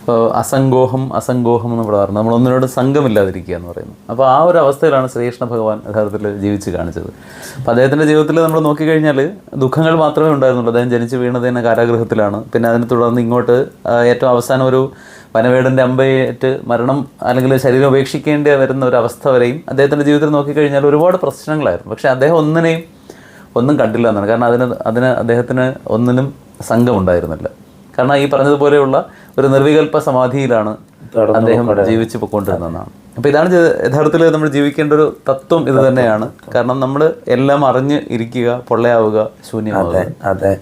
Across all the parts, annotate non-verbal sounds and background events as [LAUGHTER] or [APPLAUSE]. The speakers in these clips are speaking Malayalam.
ഇപ്പോൾ അസംഗോഹം അസംഗോഹം എന്ന് പറയുന്നത് നമ്മൾ ഒന്നിനോട് സംഘമില്ലാതിരിക്കുക എന്ന് പറയുന്നത് അപ്പോൾ ആ ഒരു അവസ്ഥയിലാണ് ശ്രീകൃഷ്ണ ഭഗവാൻ യഥാർത്ഥത്തിൽ ജീവിച്ച് കാണിച്ചത്. അപ്പോൾ അദ്ദേഹത്തിന്റെ ജീവിതത്തിൽ നമ്മൾ നോക്കിക്കഴിഞ്ഞാൽ ദുഃഖങ്ങൾ മാത്രമേ ഉണ്ടായിരുന്നുള്ളൂ. അദ്ദേഹം ജനിച്ചു വീണത് തന്നെ കാരാഗ്രഹത്തിലാണ് പിന്നെ അതിനെ തുടർന്ന് ഇങ്ങോട്ട് ഏറ്റവും അവസാനം ഒരു വനവേടന്റെ അമ്പയേറ്റ് മരണം അല്ലെങ്കിൽ ശരീരം ഉപേക്ഷിക്കേണ്ടി വരുന്ന ഒരു അവസ്ഥ വരെയും അദ്ദേഹത്തിന്റെ ജീവിതത്തിൽ നോക്കിക്കഴിഞ്ഞാൽ ഒരുപാട് പ്രശ്നങ്ങളായിരുന്നു. പക്ഷേ അദ്ദേഹം ഒന്നിനെയും ഒന്നും കണ്ടില്ല എന്നാണ്. കാരണം അതിന് അതിന് അദ്ദേഹത്തിന് ഒന്നിനും സംഘം ഉണ്ടായിരുന്നില്ല കാരണം ഈ പറഞ്ഞതുപോലെയുള്ള ഒരു നിർവികൽപ്പ സമാധിയിലാണ് അദ്ദേഹം ജീവിച്ചു പോയിക്കൊണ്ടിരുന്നതാണ് അപ്പോൾ ഇതാണ് യഥാർത്ഥത്തിൽ നമ്മൾ ജീവിക്കേണ്ട ഒരു തത്വം ഇത് തന്നെയാണ്. കാരണം നമ്മൾ എല്ലാം അറിഞ്ഞ് ഇരിക്കുക പൊള്ളയാവുക ശൂന്യമാവുക. അതെ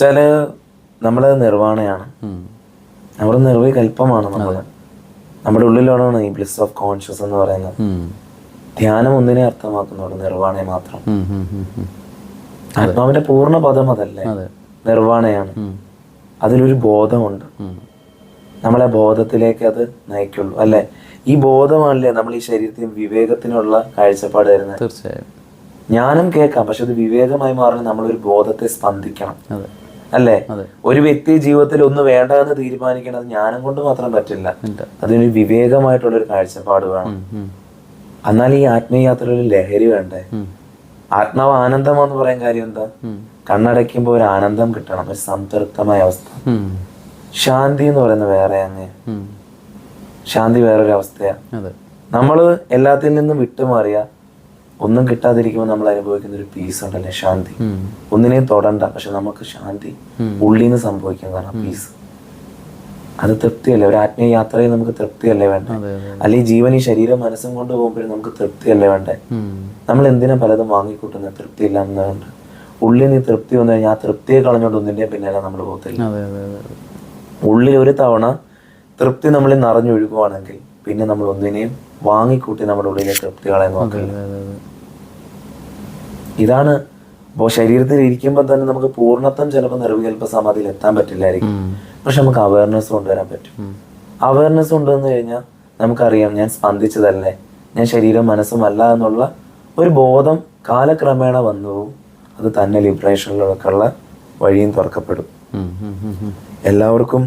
ചില നമ്മൾ നിർവാണയാണ്. നമ്മുടെ നിർവികൽപ്പമാണ് നമ്മൾ നമ്മുടെ ഉള്ളിലാണ് ഈ ബ്ലിസ് ഓഫ് കോൺഷ്യസ് എന്ന് പറയുന്നത്. ധ്യാനം ഒന്നിനെ അർത്ഥമാക്കുന്നുള്ളൂ നിർവാണെ മാത്രം. ആത്മാവിന്റെ പൂർണ പദം അതല്ലേ? നിർവാണയാണ് അതിലൊരു ബോധമുണ്ട്. നമ്മളെ ബോധത്തിലേക്ക് അത് നയിക്കുള്ളൂ അല്ലെ? ഈ ബോധമാണല്ലേ നമ്മൾ ഈ ശരീരത്തിന് വിവേകത്തിനുള്ള കാഴ്ചപ്പാട് തരുന്നത് തീർച്ചയായും. ജ്ഞാനം കേൾക്കാം പക്ഷെ അത് വിവേകമായി മാറണം നമ്മളൊരു ബോധത്തെ സ്പന്ദിക്കണം. അല്ലേ? ഒരു വ്യക്തി ജീവിതത്തിൽ ഒന്ന് വേണ്ട എന്ന് തീരുമാനിക്കണത് ജ്ഞാനം കൊണ്ട് മാത്രം പറ്റില്ല. അതിനൊരു വിവേകമായിട്ടുള്ള ഒരു കാഴ്ചപ്പാട് വേണം. എന്നാൽ ഈ ആത്മീയയാത്രയിൽ ലഹരി വേണ്ടേ. ആത്മാവ് ആനന്ദമാന്ന് പറയാൻ കാര്യം എന്താ? കണ്ണടയ്ക്കുമ്പോ കണ്ണടയ്ക്കുമ്പോൾ ഒരു ആനന്ദം കിട്ടണം ഒരു സംതൃപ്തമായ അവസ്ഥ. ശാന്തി എന്ന് പറയുന്നത് വേറെ അങ്ങ്. ശാന്തി വേറൊരു അവസ്ഥയാ അതെ. നമ്മൾ എല്ലാത്തിൽ നിന്നും വിട്ടുമാറിയ ഒന്നും കിട്ടാതിരിക്കുമ്പോൾ നമ്മൾ അനുഭവിക്കുന്ന ഒരു പീസ് ഉണ്ടല്ലേ? ശാന്തി. ഒന്നിനെ തൊടണ്ട. പക്ഷെ നമുക്ക് ശാന്തി ഉള്ളിൽ നിന്ന് സംഭവിക്കുന്നതാണ് പീസ് അത് തൃപ്തിയല്ലേ? ഒരു ആത്മീയ യാത്രയിൽ നമുക്ക് തൃപ്തിയല്ലേ വേണ്ട? അല്ലെങ്കിൽ ജീവൻ ഈ ശരീരം മനസ്സും കൊണ്ട് പോകുമ്പോഴും നമുക്ക് തൃപ്തിയല്ലേ വേണ്ടേ. നമ്മൾ എന്തിനാ പലതും വാങ്ങിക്കൂട്ടുന്ന? തൃപ്തി ഇല്ലാന്നതുകൊണ്ട് ഉള്ളിൽ നിന്ന് തൃപ്തി വന്നു കഴിഞ്ഞാൽ ആ തൃപ്തിയെ കളഞ്ഞുകൊണ്ട് ഒന്നിന്റെ പിന്നാലെ നമ്മൾ പോകത്തില്ല. ഉള്ളിൽ ഒരു തവണ തൃപ്തി നമ്മളിൽ നിറഞ്ഞൊഴുകുവാണെങ്കിൽ പിന്നെ നമ്മൾ ഒന്നിനെയും വാങ്ങിക്കൂട്ടി നമ്മുടെ ഉള്ളിലെ തൃപ്തികളെ നോക്കില്ല. ഇതാണ് ഇപ്പോൾ ശരീരത്തിൽ ഇരിക്കുമ്പോൾ തന്നെ നമുക്ക് പൂർണത്വം ചിലപ്പോൾ നിർവികൽപ്പ സമാധിയിൽ എത്താൻ പറ്റില്ലായിരിക്കും. പക്ഷെ നമുക്ക് അവയർനെസ് കൊണ്ടുവരാൻ പറ്റും. അവയർനെസ് കൊണ്ടുവന്നു കഴിഞ്ഞാൽ നമുക്കറിയാം ഞാൻ സ്പന്ദിച്ചതല്ലേ? ഞാൻ ശരീരം മനസ്സും അല്ല എന്നുള്ള ഒരു ബോധം കാലക്രമേണ വന്നു അത് തന്നെ ലിബറേഷനിലൊക്കെയുള്ള വഴിയും തുറക്കപ്പെടും. എല്ലാവർക്കും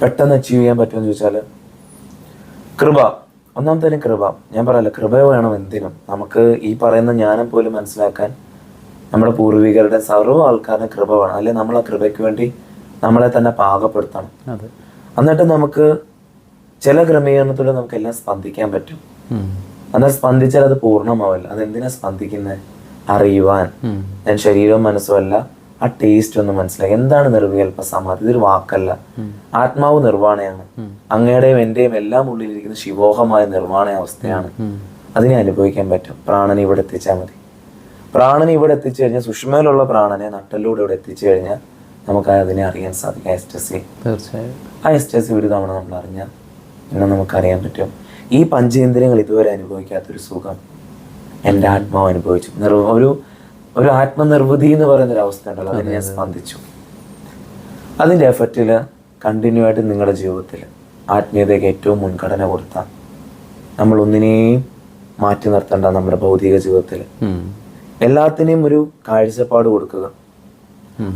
പെട്ടെന്ന് അച്ചീവ് ചെയ്യാൻ പറ്റുമെന്ന് ചോദിച്ചാൽ കൃപ. ഒന്നാമത്തെ കൃപ. ഞാൻ പറയല്ല കൃപ വേണം എന്തിനും. നമുക്ക് ഈ പറയുന്ന ജ്ഞാനം പോലും മനസ്സിലാക്കാൻ നമ്മുടെ പൂർവികരുടെ സർവ ആൾക്കാരുടെ കൃപ വേണം. അല്ലെ നമ്മൾ ആ കൃപയ്ക്ക് വേണ്ടി നമ്മളെ തന്നെ പാകപ്പെടുത്തണം. എന്നിട്ട് നമുക്ക് ചില ക്രമീകരണത്തിലൂടെ നമുക്ക് എല്ലാം സ്പന്ദിക്കാൻ പറ്റും. എന്നാൽ സ്പന്ദിച്ചാൽ അത് പൂർണമാവില്ല. അത് എന്തിനാ സ്പന്ദിക്കുന്നത് അറിയുവാൻ. ഞാൻ ശരീരവും മനസ്സും അല്ല ആ ടേസ്റ്റ് ഒന്ന് മനസ്സിലായി. എന്താണ് നിർവികൽപ്പ സമാധി ഇതൊരു വാക്കല്ല. ആത്മാവ് നിർവാണയാണ് അങ്ങയുടെയും എന്റെയും എല്ലാം ഉള്ളിലിരിക്കുന്ന ശിവോഹമായ നിർവാണ അവസ്ഥയാണ്. അതിനെ അനുഭവിക്കാൻ പറ്റും. പ്രാണനെ ഇവിടെ എത്തിച്ചാൽ മതി. പ്രാണനെ ഇവിടെ എത്തിച്ചു കഴിഞ്ഞാൽ സുഷ്മയിലുള്ള പ്രാണനെ നട്ടലിലൂടെ ഇവിടെ എത്തിച്ചു കഴിഞ്ഞാൽ നമുക്ക് അതിനെ അറിയാൻ സാധിക്കും. എസ്റ്റസി തീർച്ചയായും. ആ എസ്റ്റസി ഒരു തവണ നമ്മൾ അറിഞ്ഞാൽ പിന്നെ നമുക്ക് അറിയാൻ പറ്റും. ഈ പഞ്ചേന്ദ്രിയങ്ങൾ ഇതുവരെ അനുഭവിക്കാത്തൊരു സുഖം എന്റെ ആത്മാവ് അനുഭവിച്ചു. ഒരു ഒരു ആത്മനിർവൃതി എന്ന് പറയുന്ന ഒരു അവസ്ഥ ഉണ്ടല്ലോ അതിന് ഞാൻ സ്പന്ദിച്ചു. അതിന്റെ എഫക്റ്റിൽ കണ്ടിന്യൂ ആയിട്ട് നിങ്ങളുടെ ജീവിതത്തിൽ ആത്മീയതയ്ക്ക് ഏറ്റവും മുൻഗണന കൊടുത്ത നമ്മൾ ഒന്നിനെയും മാറ്റി നിർത്തേണ്ട നമ്മുടെ ഭൗതിക ജീവിതത്തിൽ എല്ലാത്തിനെയും ഒരു കാഴ്ചപ്പാട് കൊടുക്കുക.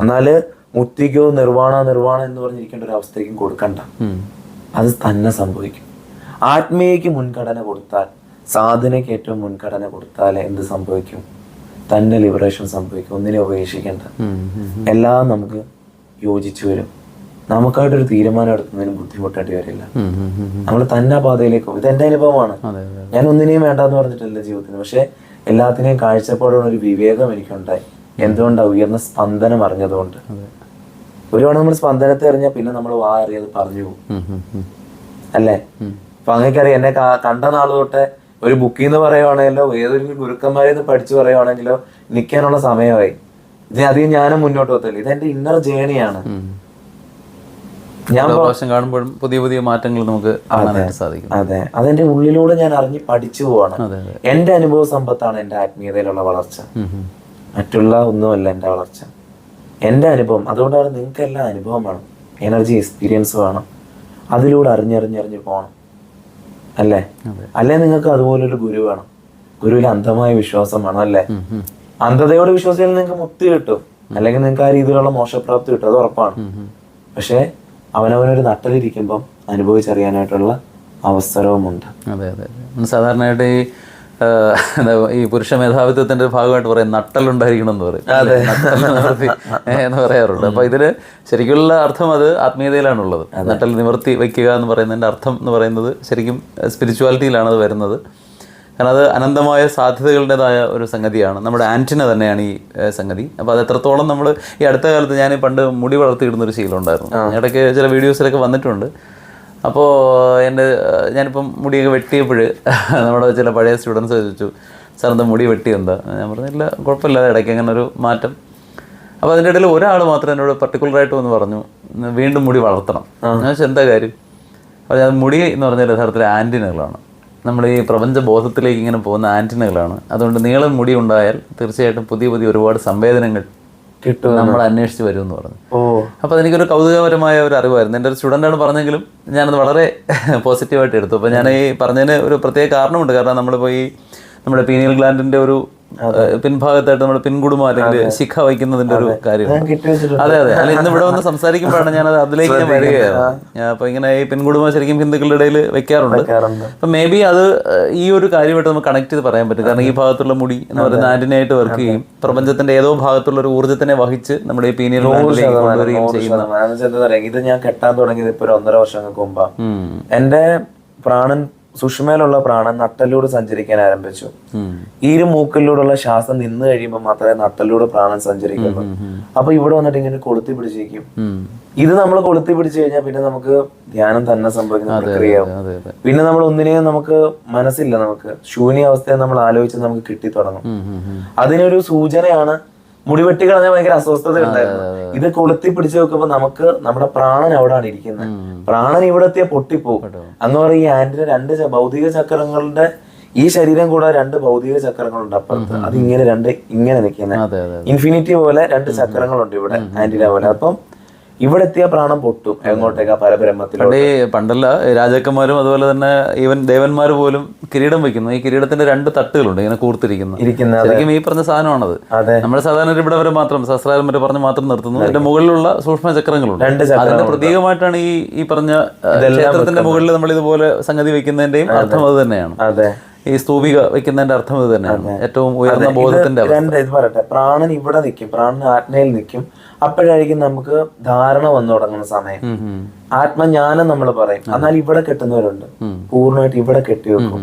എന്നാൽ മുക്തിക്കോ നിർവാണ നിർവാണ എന്ന് പറഞ്ഞിരിക്കേണ്ട ഒരു അവസ്ഥയ്ക്കും കൊടുക്കണ്ട. അത് തന്നെ സംഭവിക്കും. ആത്മീയക്ക് മുൻഗണന കൊടുത്താൽ സാധനയ്ക്ക് ഏറ്റവും മുൻഗണന കൊടുത്താൽ എന്ത് സംഭവിക്കും? തന്നെ ലിബറേഷൻ സംഭവിക്കും. ഒന്നിനെ ഉപേക്ഷിക്കേണ്ട. എല്ലാം നമുക്ക് യോജിച്ചു വരും. നമുക്കായിട്ടൊരു തീരുമാനം എടുക്കുന്നതിന് ബുദ്ധിമുട്ടായിട്ട് വരില്ല. നമ്മൾ തന്നെ പാതയിലേക്ക് പോകും. ഇത് എന്റെ അനുഭവമാണ് ഞാൻ ഒന്നിനെയും വേണ്ടെന്ന് പറഞ്ഞിട്ടില്ല ജീവിതത്തിന്. പക്ഷെ എല്ലാത്തിനെയും കാഴ്ചപ്പാടുള്ള ഒരു വിവേകം എനിക്കുണ്ടായി. എന്തുകൊണ്ടാ ഉയർന്ന സ്പന്ദനം അറിഞ്ഞതുകൊണ്ട്. ഒരുപാട് ഒരു തവണ നമ്മൾ സ്പന്ദനത്തെ അറിഞ്ഞാൽ പിന്നെ നമ്മൾ വാ അറിയാതെ പറഞ്ഞു പോകും. അല്ലേ? അപ്പൊ അങ്ങനെ അറിയാം എന്നെ കണ്ട നാൾ തൊട്ട് ഒരു ബുക്കിൽ നിന്ന് പറയുവാണെങ്കിലോ ഏതൊരു ഗുരുക്കന്മാരിൽ നിന്ന് പഠിച്ചു പറയുവാണെങ്കിലോ നിൽക്കാനുള്ള സമയമായി. ഇത് അധികം ഞാനും മുന്നോട്ട് പോകത്തില്ല. ഇത് എന്റെ ഇന്നർ ജേണിയാണ്. ഞാൻ പ്രാവശ്യം കാണുമ്പോഴും പുതിയ പുതിയ മാറ്റങ്ങൾ നമുക്ക് കാണാനായിട്ട് സാധിക്കും. അതെ. അതെന്റെ ഉള്ളിലൂടെ ഞാൻ അറിഞ്ഞ് പഠിച്ചു പോവാണ്. എന്റെ അനുഭവ സമ്പത്താണ് എന്റെ ആത്മീയതയിലുള്ള വളർച്ച. മറ്റുള്ള ഒന്നുമല്ല എന്റെ വളർച്ച. എന്റെ അനുഭവം അതുകൊണ്ടാണ് നിങ്ങൾക്ക് എല്ലാം അനുഭവം വേണം. എനർജി എക്സ്പീരിയൻസ് വേണം. അതിലൂടെ അറിഞ്ഞറിഞ്ഞറിഞ്ഞ് പോകണം. അല്ലേ? അല്ലെ നിങ്ങൾക്ക് അതുപോലൊരു ഗുരു വേണം? ഗുരുവിൽ അന്ധമായ വിശ്വാസം വേണം അല്ലേ? അന്ധതയോട് വിശ്വസിച്ചാൽ നിങ്ങൾക്ക് മുക്തി കിട്ടും. അല്ലെങ്കിൽ നിങ്ങൾക്ക് ആ രീതിയിലുള്ള മോശപ്രാപ്തി കിട്ടും. അത് ഉറപ്പാണ്. പക്ഷേ അവനവനൊരു നട്ടലിരിക്കുമ്പം അനുഭവിച്ചറിയാനായിട്ടുള്ള അവസരവുമുണ്ട്. അതെ അതെ. സാധാരണയായിട്ട് ഈ ഈ പുരുഷ മേധാവിത്വത്തിന്റെ ഭാഗമായിട്ട് പറയും നട്ടലുണ്ടായിരിക്കണം എന്ന് പറയും. അല്ലേ? നട്ടൽ നിവർത്തി എന്ന് പറയാറുണ്ട്. അപ്പൊ ഇതിൽ ശരിക്കുള്ള അർത്ഥം അത് ആത്മീയതയിലാണുള്ളത്. നട്ടൽ നിവർത്തി വയ്ക്കുക എന്ന് പറയുന്നതിന്റെ അർത്ഥം എന്ന് പറയുന്നത് ശരിക്കും സ്പിരിച്വാലിറ്റിയിലാണ് അത് വരുന്നത്. കാരണം അത് അനന്തമായ സാധ്യതകളുടേതായ ഒരു സംഗതിയാണ്. നമ്മുടെ ആന്റിന തന്നെയാണ് ഈ സംഗതി. അപ്പോൾ അത് എത്രത്തോളം നമ്മൾ ഈ അടുത്ത കാലത്ത് ഞാൻ പണ്ട് മുടി വളർത്തിയിടുന്ന ഒരു ശീലം ഉണ്ടായിരുന്നു. ഇടയ്ക്ക് ചില വീഡിയോസിലൊക്കെ വന്നിട്ടുണ്ട്. അപ്പോൾ എന്റെ ഞാനിപ്പം മുടിയൊക്കെ വെട്ടിയപ്പോൾ നമ്മുടെ ചില പഴയ സ്റ്റുഡൻസ് ചോദിച്ചു സാർ എന്താ മുടി വെട്ടി എന്താ? ഞാൻ പറഞ്ഞില്ല കുഴപ്പമില്ല ഇടയ്ക്ക് അങ്ങനെ ഒരു മാറ്റം. അപ്പോൾ അതിന്റെ ഇടയിൽ ഒരാൾ മാത്രം എന്നോട് പർട്ടിക്കുലറായിട്ട് വന്ന് പറഞ്ഞു വീണ്ടും മുടി വളർത്തണം. ഞാൻ വെച്ചാൽ എന്താ കാര്യം? അപ്പോൾ ഞാൻ മുടി എന്ന് പറഞ്ഞാൽ യഥാർത്ഥത്തിൽ ആന്റിനകളാണ് നമ്മൾ ഈ പ്രപഞ്ച ബോധത്തിലേക്ക് ഇങ്ങനെ പോകുന്ന ആന്റിനകളാണ് അതുകൊണ്ട് നീളം മുടി ഉണ്ടായാൽ തീർച്ചയായിട്ടും പുതിയ പുതിയ ഒരുപാട് സംവേദനങ്ങൾ കിട്ടും നമ്മൾ അന്വേഷിച്ച് വരും എന്ന് പറഞ്ഞു. ഓ. അപ്പോൾ അതെനിക്കൊരു കൗതുകപരമായ ഒരു അറിവായിരുന്നു. എന്റെ ഒരു സ്റ്റുഡന്റാണ് പറഞ്ഞെങ്കിലും ഞാനത് വളരെ [LAUGHS] പോസിറ്റീവായിട്ട് എടുത്തു. അപ്പോൾ ഞാൻ ഈ പറഞ്ഞതിന് ഒരു പ്രത്യേക കാരണമുണ്ട്. കാരണം നമ്മളിപ്പോൾ ഈ നമ്മുടെ പീനിയൽ ഗ്ലാൻഡിന്റെ ഒരു പിൻഭാഗത്തായിട്ട് നമ്മുടെ പിൻകുടുംബം അല്ലെങ്കിൽ ശിഖ വയ്ക്കുന്നതിന്റെ ഒരു കാര്യം ഞാൻ അതെ അതെ. അല്ല ഇന്ന് ഇവിടെ വന്ന് സംസാരിക്കുമ്പോഴാണ് ഞാനത് അതിലേക്ക് ഞാൻ വരികയാണ്. അപ്പൊ ഇങ്ങനെ ഈ പിൻകുടുംബം ശരിക്കും ഹിന്ദുക്കളുടെ ഇടയിൽ വെക്കാറുണ്ട്. അപ്പൊ മേ ബി അത് ഈ ഒരു കാര്യമായിട്ട് നമുക്ക് കണക്ട് ചെയ്ത് പറയാൻ പറ്റും. കാരണം ഈ ഭാഗത്തുള്ള മുടി എന്ന് പറയുന്ന ആന്റിനായിട്ട് വർക്ക് ചെയ്യും. പ്രപഞ്ചത്തിന്റെ ഏതോ ഭാഗത്തുള്ള ഒരു ഊർജത്തിനെ വഹിച്ച് നമ്മുടെ ഈ പീനിയൽ കൊണ്ടുവരികയും ചെയ്യുന്ന ഇത് ഞാൻ കെട്ടാൻ തുടങ്ങിയത് ഇപ്പൊ ഒരു ഒന്നര വർഷങ്ങൾക്ക് മുമ്പാ. എന്റെ പ്രാണൻ സുഷമയിലുള്ള പ്രാണൻ നട്ടലിലൂടെ സഞ്ചരിക്കാൻ ആരംഭിച്ചു. ഇരു ഈ ഒരു മൂക്കിലൂടെയുള്ള ശ്വാസം നിന്ന് കഴിയുമ്പോൾ മാത്രമേ നട്ടലിലൂടെ പ്രാണൻ സഞ്ചരിക്കുള്ളൂ. അപ്പൊ ഇവിടെ വന്നിട്ട് ഇങ്ങനെ കൊളുത്തി പിടിച്ചിരിക്കും. ഇത് നമ്മൾ കൊളുത്തി പിടിച്ചു കഴിഞ്ഞാൽ പിന്നെ നമുക്ക് ധ്യാനം തന്നെ സംഭവിക്കുന്ന പ്രക്രിയയാവും പിന്നെ നമ്മൾ ഒന്നിനെയും നമുക്ക് മനസ്സില്ല നമുക്ക്. ശൂന്യാവസ്ഥയെ നമ്മൾ ആലോചിച്ച് നമുക്ക് കിട്ടി തുടങ്ങും. അതിനൊരു സൂചനയാണ് മുടിവെട്ടി കളഞ്ഞാൽ ഭയങ്കര അസ്വസ്ഥത ഉണ്ടായിരുന്നു. ഇത് കൊളുത്തി പിടിച്ചു നോക്കുമ്പോ നമുക്ക് നമ്മുടെ പ്രാണൻ അവിടെയാണ് ഇരിക്കുന്നത്. പ്രാണൻ ഇവിടെ എത്തിയ പൊട്ടിപ്പോവും. അങ്ങ് പറയും ഈ ആന്റിന് രണ്ട് ഭൗതിക ചക്രങ്ങളുടെ ഈ ശരീരം കൂടെ രണ്ട് ഭൗതിക ചക്രങ്ങളുണ്ട് അപ്പുറത്ത്. അത് ഇങ്ങനെ രണ്ട് ഇങ്ങനെ നിൽക്കുന്നത്. അതെ അതെ ഇൻഫിനിറ്റി പോലെ രണ്ട് ചക്രങ്ങളുണ്ട് ഇവിടെ ആന്റിന പോലെ അപ്പം ഇവിടെ എത്തിയ പ്രാണം പൊട്ടും എങ്ങോട്ടേക്കാ പരബ്രഹ്മത്തിലോട്ട്. പണ്ട് പണ്ടല്ല രാജാക്കന്മാരും അതുപോലെ തന്നെ ഈവൻ ദേവന്മാർ പോലും കിരീടം വെക്കുന്നു. ഈ കിരീടത്തിന്റെ രണ്ട് തട്ടുകളുണ്ട് ഇങ്ങനെ കൂർത്തിരിക്കുന്നു. ശരിക്കും ഈ പറഞ്ഞ സാധനമാണത്. നമ്മൾ സാധാരണ ഇവിടെ വരെ മാത്രം സഹസ്രാരം വരെ പറഞ്ഞ് മാത്രം നിർത്തുന്നു. അതിന്റെ മുകളിലുള്ള സൂക്ഷ്മ ചക്രങ്ങളുണ്ട്. അതിന്റെ പ്രതീകമായിട്ടാണ് ഈ ഈ പറഞ്ഞ ക്ഷേത്രത്തിന്റെ മുകളിൽ നമ്മൾ ഇതുപോലെ സംഗതി വെക്കുന്നതിന്റെയും അർത്ഥം അത് തന്നെയാണ്. ഈ സ്തൂപിക വെക്കുന്നതിന്റെ അർത്ഥം ഇത് തന്നെയാണ്. ഏറ്റവും ഉയർന്ന ബോധത്തിന്റെ ഇത് പറയട്ടെ. പ്രാണൻ ഇവിടെ നിൽക്കും. പ്രാണൻ ആത്മയിൽ നിൽക്കും. അപ്പോഴായിരിക്കും നമുക്ക് ധാരണ വന്നു തുടങ്ങുന്ന സമയം. ആത്മജ്ഞാനം നമ്മൾ പറയും. എന്നാൽ ഇവിടെ കെട്ടുന്നവരുണ്ട്. പൂർണമായിട്ട് ഇവിടെ കെട്ടി വെക്കും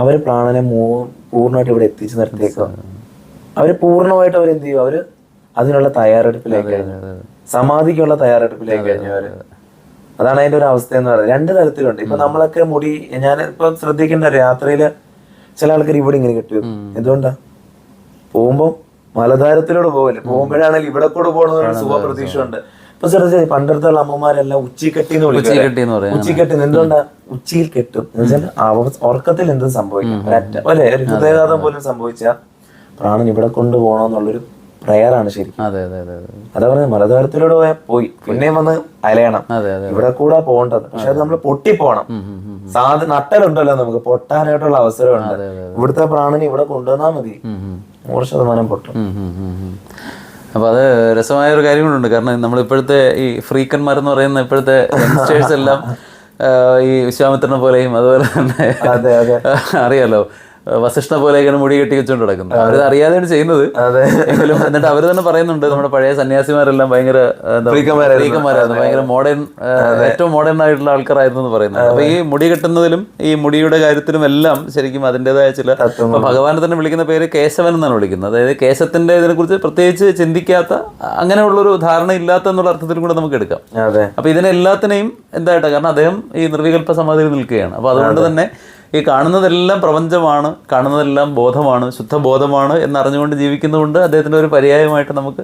അവർ പ്രാണനെ മൂ പൂർണമായിട്ട് ഇവിടെ എത്തിച്ചു നിർത്തിയേക്കും. അവർ പൂർണമായിട്ട് അവർ എന്ത് ചെയ്യും? അവർ അതിനുള്ള തയ്യാറെടുപ്പിലേക്ക് കഴിഞ്ഞു. സമാധിക്കുള്ള തയ്യാറെടുപ്പിലേക്ക് കഴിഞ്ഞു അവർ. അതാണ് അതിന്റെ ഒരു അവസ്ഥ എന്ന് പറയുന്നത്. രണ്ട് തരത്തിലുണ്ട്. ഇപ്പൊ നമ്മളൊക്കെ മുടി ഞാൻ ഇപ്പൊ ശ്രദ്ധിക്കേണ്ട രാത്രിയിൽ ചില ആൾക്കാർ ഇവിടെ ഇങ്ങനെ കെട്ടിവെക്കും. എന്തുകൊണ്ടാ? പോകുമ്പോ മലധാരത്തിലൂടെ പോകല്ലേ പോകുമ്പോഴാണെങ്കിൽ ഇവിടെ കൂടെ പോകണമെന്നൊരു സുഖപ്രതീക്ഷ ഉണ്ട് ഇപ്പൊ ശ്രദ്ധിച്ചാൽ പണ്ടെടുത്തുള്ള അമ്മമാരെല്ലാം ഉച്ചിക്കെട്ടി എന്ന് വിളിക്കും ഉച്ചിക്കട്ടി എന്തുകൊണ്ടാ? ഉച്ചിയിൽ കെട്ടും. ഉറക്കത്തിൽ എന്തും സംഭവിക്കും. അല്ലെ ഒരു ഹൃദയാഘാതം പോലും സംഭവിച്ച പ്രാണൻ ഇവിടെ കൊണ്ടുപോകണമെന്നുള്ളൊരു പ്രയറാണ് ശരി അതെ അതെ അതെ അതെ. പറഞ്ഞത് മലദ്വാരത്തിലൂടെ പോയാൽ പോയി. പിന്നെയും വന്ന് അലയണം അതെ അതെ ഇവിടെ കൂടെ പോകേണ്ടത്. പക്ഷെ അത് നമ്മൾ പൊട്ടിപ്പോണം. സാധ നട്ടലുണ്ടല്ലോ നമുക്ക്. പൊട്ടാനായിട്ടുള്ള അവസരമുണ്ട്. ഇവിടുത്തെ പ്രാണനെ ഇവിടെ കൊണ്ടുവന്നാൽ മതി. നൂറ് ശതമാനം പൊട്ടും. അപ്പൊ അത് രസമായ ഒരു കാര്യം കൂടെ ഉണ്ട് കാരണം നമ്മൾ ഇപ്പോഴത്തെ ഈ ഫ്രീക്കന്മാരെന്ന് പറയുന്ന ഇപ്പോഴത്തെ യങ്സ്റ്റേഴ്സ് എല്ലാം ഈ വിശ്വാമിത്രനെ പോലെയും അതുപോലെ തന്നെ അതെ അതെ. അറിയാലോ. വസിഷ്ഠ പോലെയൊക്കെയാണ് മുടി കെട്ടി വെച്ചുകൊണ്ട് നടക്കുന്നത് അവരത് അറിയാതെയാണ് ചെയ്യുന്നത്. എന്നിട്ട് അവർ തന്നെ പറയുന്നുണ്ട് നമ്മുടെ പഴയ സന്യാസിമാരെല്ലാം ഭയങ്കര ഫ്രീക്കന്മാരായിരുന്നു. ഭയങ്കര മോഡേൺ ഏറ്റവും മോഡേൺ ആയിട്ടുള്ള ആൾക്കാരായിരുന്നു എന്ന് പറയുന്നത്. അപ്പൊ ഈ മുടി കെട്ടുന്നതിലും ഈ മുടിയുടെ കാര്യത്തിലും എല്ലാം ശരിക്കും അതിന്റെതായ ചില ഭഗവാനെ തന്നെ വിളിക്കുന്ന പേര് കേശവൻ എന്നാണ് വിളിക്കുന്നത്. അതായത് കേശത്തിന്റെ ഇതിനെ കുറിച്ച് പ്രത്യേകിച്ച് ചിന്തിക്കാത്ത അങ്ങനെയുള്ളൊരു ധാരണ ഇല്ലാത്ത എന്നുള്ള അർത്ഥത്തിൽ കൂടെ നമുക്ക് എടുക്കാം. അപ്പൊ ഇതിനെല്ലാത്തിനെയും എന്തായിട്ടാ? കാരണം അദ്ദേഹം ഈ നിർവികൽപ്പ സമാധിയിൽ നിൽക്കുകയാണ്. അപ്പൊ അതുകൊണ്ട് തന്നെ ഈ കാണുന്നതെല്ലാം പ്രപഞ്ചമാണ് കാണുന്നതെല്ലാം ബോധമാണ് ശുദ്ധബോധമാണ് എന്നറിഞ്ഞുകൊണ്ട് ജീവിക്കുന്നതുകൊണ്ട് അദ്ദേഹത്തിന്റെ ഒരു പര്യായമായിട്ട് നമുക്ക്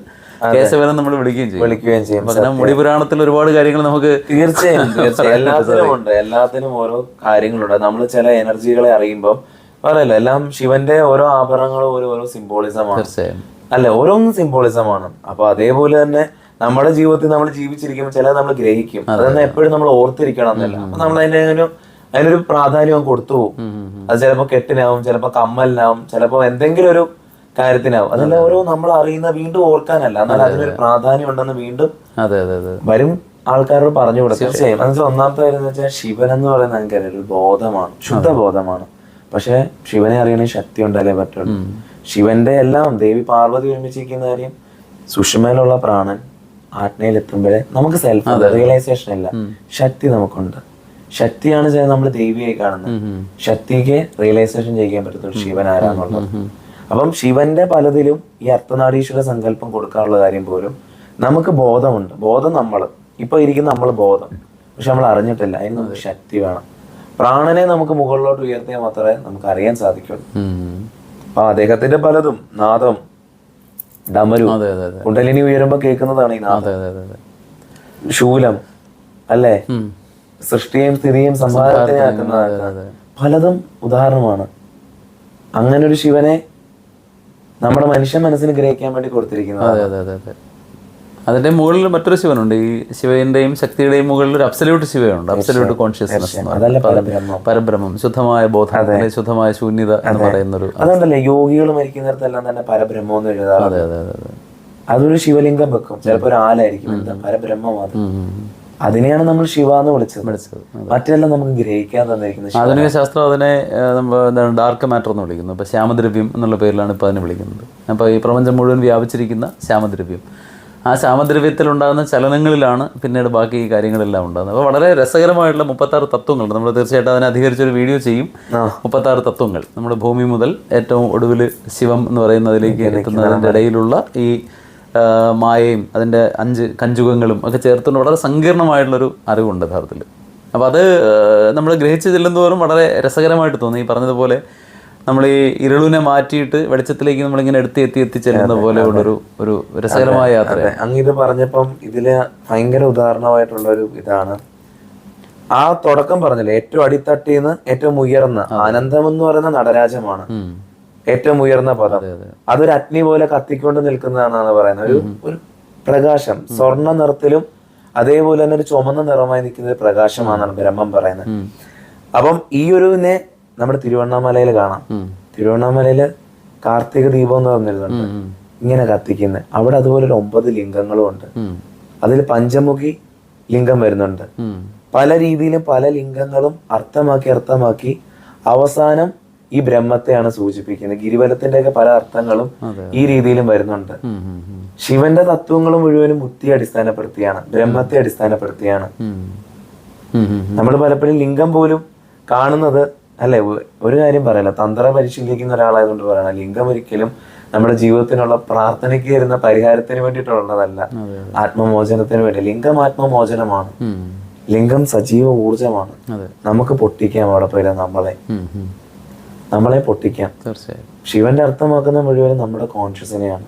കേശവനം നമ്മൾ വിളിക്കുകയും ചെയ്യും. വിളിക്കുകയും ചെയ്യും. അപ്പൊ അതിന് മുടി പുരാണത്തിൽ ഒരുപാട് കാര്യങ്ങൾ നമുക്ക് തീർച്ചയായും [LAUGHS] തീർച്ചയായും. എല്ലാത്തിനും ഉണ്ട്. എല്ലാത്തിനും ഓരോ കാര്യങ്ങളുണ്ട്. നമ്മൾ ചില എനർജികളെ അറിയുമ്പോൾ പറയല്ലോ എല്ലാം ശിവന്റെ ഓരോ ആഭരണങ്ങളും ഓരോ ഓരോ സിംബോളിസമാണ് തീർച്ചയായും. അല്ല ഓരോന്നും സിംബോളിസമാണ് അപ്പൊ അതേപോലെ തന്നെ നമ്മുടെ ജീവിതത്തിൽ നമ്മൾ ജീവിച്ചിരിക്കുമ്പോൾ ചില നമ്മൾ ഗ്രഹിക്കും. അതൊന്നും എപ്പോഴും നമ്മൾ ഓർത്തിരിക്കണം എന്നല്ല. അപ്പൊ നമ്മൾ അതിന്റെ ഒരു അതിനൊരു പ്രാധാന്യം കൊടുത്തു പോകും. അത് ചിലപ്പോ കെട്ടിനാവും ചിലപ്പോ കമ്മലിനാവും ചിലപ്പോ എന്തെങ്കിലും ഒരു കാര്യത്തിനാവും. അതെല്ലാം ഓരോ നമ്മൾ അറിയുന്ന വീണ്ടും ഓർക്കാനല്ല. എന്നാൽ അതിനൊരു പ്രാധാന്യം ഉണ്ടെന്ന് വീണ്ടും വരും ആൾക്കാരോട് പറഞ്ഞു കൊടുക്കും. തീർച്ചയായും ഒന്നാമത്തെ കാര്യം എന്ന് വെച്ചാൽ ശിവൻ എന്ന് പറയുന്നത് നമുക്കറിയാം ഒരു ബോധമാണ്. ശുദ്ധ ബോധമാണ്. പക്ഷെ ശിവനെ അറിയണേ ശക്തി ഉണ്ടല്ലേ പറ്റുള്ളൂ. ശിവന്റെ എല്ലാം ദേവി പാർവതി ഒരുമിച്ചിരിക്കുന്ന കാര്യം സുഷമയിലുള്ള പ്രാണൻ ആജ്ഞയിൽ എത്തുമ്പോഴേ നമുക്ക് സെൽഫ് റിയലൈസേഷൻ ഇല്ല. ശക്തി നമുക്കുണ്ട്. ശക്തിയാണ് ചെയ്യുന്നത് നമ്മൾ ദൈവിയായി കാണുന്നത്. ശക്തിക്ക് റിയലൈസേഷൻ ചെയ്യാൻ പറ്റത്തുള്ളൂ ശിവൻ ആരാന്നുള്ളത്. അപ്പം ശിവന്റെ പലതിലും ഈ അർത്ഥനാടീശ്വര സങ്കല്പം കൊടുക്കാനുള്ള കാര്യം പോലും നമുക്ക് ബോധമുണ്ട്. ബോധം നമ്മൾ ഇപ്പൊ ഇരിക്കുന്ന നമ്മൾ ബോധം. പക്ഷെ നമ്മൾ അറിഞ്ഞിട്ടില്ല. അതിന് നമുക്ക് ശക്തി വേണം. പ്രാണനെ നമുക്ക് മുകളിലോട്ട് ഉയർത്തിയാൽ മാത്രമേ നമുക്ക് അറിയാൻ സാധിക്കുള്ളൂ. അപ്പൊ അദ്ദേഹത്തിന്റെ പലതും നാദം ഡമരു കുണ്ടലിനി ഉയരുമ്പോ കേൾക്കുന്നതാണ് ഈ നാദം. ശൂലം അല്ലേ. സൃഷ്ടിയും സ്ഥിതിയും സംഹാരത്തിനെ ആക്കുന്നതാണ് പലതും ഉദാഹരണമാണ്. അങ്ങനെ ഒരു ശിവനെ നമ്മുടെ മനുഷ്യ മനസ്സിന് ഗ്രഹിക്കാൻ വേണ്ടി കൊടുത്തിരിക്കുന്നത് അതെ അതെ അതെ അതെ. അതിന്റെ മുകളിൽ മറ്റൊരു ശിവനുണ്ട്. ഈ ശിവന്റെയും ശക്തിയുടെയും മുകളിൽ ഒരു അബ്സല്യൂട്ട് ശിവയുണ്ട്. അബ്സല്യൂട്ട് കോൺഷ്യസ്നസ് പരബ്രഹ്മം. പരബ്രഹ്മം. ശുദ്ധമായ ബോധം ശുദ്ധമായ ശൂന്യത എന്ന് പറയുന്ന ഒരു അതുകൊണ്ടല്ലേ യോഗികൾ മരിക്കുന്നിടത്തെല്ലാം തന്നെ പരബ്രഹ്മം എന്ന് എഴുതാറ് അതെ അതെ അതെ അതെ. അതൊരു ശിവലിംഗം വെക്കും. ചിലപ്പോ ഒരു ആലായിരിക്കും. പരബ്രഹ്മം. അതിനെയാണ് നമ്മൾ ശിവ എന്ന് വിളിച്ചത്. വിളിച്ചത്. മറ്റെല്ലാം നമുക്ക് ഗ്രഹിക്കാൻ തന്നിരിക്കുന്നത്. ആധുനിക ശാസ്ത്രം അതിനെ നമ്മൾ എന്താണ് ഡാർക്ക് മാറ്റർ എന്ന് വിളിക്കുന്നു. അപ്പോൾ ശ്യാമദ്രവ്യം എന്നുള്ള പേരിലാണ് ഇപ്പോൾ അതിനെ വിളിക്കുന്നത്. അപ്പോൾ ഈ പ്രപഞ്ചം മുഴുവൻ വ്യാപിച്ചിരിക്കുന്ന ശ്യാമദ്രവ്യം. ആ ശ്യാമദ്രവ്യത്തിൽ ഉണ്ടാകുന്ന ചലനങ്ങളിലാണ് പിന്നീട് ബാക്കി ഈ കാര്യങ്ങളെല്ലാം ഉണ്ടാകുന്നത്. അപ്പോൾ വളരെ രസകരമായിട്ടുള്ള മുപ്പത്താറ് തത്വങ്ങളുണ്ട് നമ്മൾ തീർച്ചയായിട്ടും അതിനെ അധികരിച്ചൊരു വീഡിയോ ചെയ്യും. മുപ്പത്താറ് തത്വങ്ങൾ. നമ്മുടെ ഭൂമി മുതൽ ഏറ്റവും ഒടുവിൽ ശിവം എന്ന് പറയുന്നതിലേക്ക് എത്തുന്നതിന്റെ ഇടയിലുള്ള ഈ മായയും അതിന്റെ അഞ്ച് കഞ്ചുകങ്ങളും ഒക്കെ ചേർത്തുകൊണ്ട് വളരെ സങ്കീർണമായിട്ടുള്ളൊരു അറിവുണ്ട് യഥാർത്ഥത്തിൽ. അപ്പോൾ അത് നമ്മൾ ഗ്രഹിച്ച് ചെല്ലുന്നതോറും വളരെ രസകരമായിട്ട് തോന്നി. ഈ പറഞ്ഞതുപോലെ നമ്മൾ ഈ ഇരുളിനെ മാറ്റിയിട്ട് വെളിച്ചത്തിലേക്ക് നമ്മളിങ്ങനെ എടുത്ത് എത്തി എത്തി ചെല്ലുന്ന പോലെ ഉള്ളൊരു ഒരു രസകരമായ യാത്ര അങ്ങനെ പറഞ്ഞപ്പം ഇതിലെ ഭയങ്കര ഉദാഹരണമായിട്ടുള്ള ഒരു ഇതാണ്. ആ തുടക്കം പറഞ്ഞില്ലേ ഏറ്റവും അടിത്തട്ടിന്ന് ഏറ്റവും ഉയർന്ന ആനന്ദം എന്ന് പറയുന്ന നടരാജമാണ്. ഏറ്റവും ഉയർന്ന പദം. അതൊരു അഗ്നി പോലെ കത്തിക്കൊണ്ട് നിൽക്കുന്നതാണെന്നാണ് പറയുന്നത്. ഒരു ഒരു പ്രകാശം. സ്വർണ നിറത്തിലും അതേപോലെ തന്നെ ഒരു ചുമന്ന നിറമായി നിൽക്കുന്ന ഒരു പ്രകാശമാണെന്നാണ് ബ്രഹ്മം പറയുന്നത്. അപ്പം ഈ ഒരുവിനെ നമ്മുടെ തിരുവണ്ണാമലയിൽ കാണാം. തിരുവണ്ണാമലയിൽ കാർത്തിക ദീപം എന്ന് പറഞ്ഞിരുന്നുണ്ട്. ഇങ്ങനെ കത്തിക്കുന്നത് അവിടെ അതുപോലെ ഒരു ഒമ്പത് ലിംഗങ്ങളും ഉണ്ട്. അതിൽ പഞ്ചമുഖി ലിംഗം വരുന്നുണ്ട്. പല രീതിയിലും പല ലിംഗങ്ങളും അർത്ഥമാക്കി അർത്ഥമാക്കി അവസാനം ഈ ബ്രഹ്മത്തെയാണ് സൂചിപ്പിക്കുന്നത്. ഗിരിവരത്തിന്റെ ഒക്കെ പല അർത്ഥങ്ങളും ഈ രീതിയിലും വരുന്നുണ്ട്. ശിവന്റെ തത്വങ്ങളും മുഴുവനും ബുദ്ധിയെ അടിസ്ഥാനപ്പെടുത്തിയാണ്. ബ്രഹ്മത്തെ അടിസ്ഥാനപ്പെടുത്തിയാണ്. നമ്മൾ പലപ്പോഴും ലിംഗം പോലും കാണുന്നത് അല്ലെ ഒരു കാര്യം പറയല തന്ത്ര പരിശീലിക്കുന്ന ഒരാളായതുകൊണ്ട് പറയണം. ലിംഗം ഒരിക്കലും നമ്മുടെ ജീവിതത്തിനുള്ള പ്രാർത്ഥനയ്ക്ക് വരുന്ന പരിഹാരത്തിന് വേണ്ടിയിട്ടുള്ളതല്ല. ആത്മമോചനത്തിന് വേണ്ടി. ലിംഗം ആത്മമോചനമാണ്. ലിംഗം സജീവ ഊർജമാണ് നമുക്ക് പൊട്ടിക്കാം അവിടെ പോയി നമ്മളെ. നമ്മളെ പൊട്ടിക്കാം. തീർച്ചയായും. ശിവന്റെ അർത്ഥമാക്കുന്ന മുഴുവൻ നമ്മുടെ കോൺഷ്യസിനെയാണ്.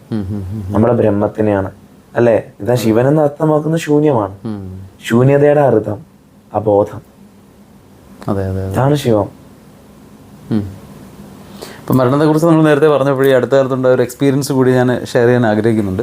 നമ്മുടെ ബ്രഹ്മത്തിനെയാണ്. അല്ലെ? ഇതാ ശിവൻ എന്ന് അർത്ഥമാക്കുന്ന ശൂന്യമാണ്. ശൂന്യതയുടെ അർത്ഥം അബോധം ഇതാണ് ശിവം. ഇപ്പം മരണത്തെക്കുറിച്ച് നമ്മൾ നേരത്തെ പറഞ്ഞപ്പോഴേ അടുത്ത കാലത്തുണ്ടായ ഒരു എക്സ്പീരിയൻസ് കൂടി ഞാൻ ഷെയർ ചെയ്യാൻ ആഗ്രഹിക്കുന്നുണ്ട്.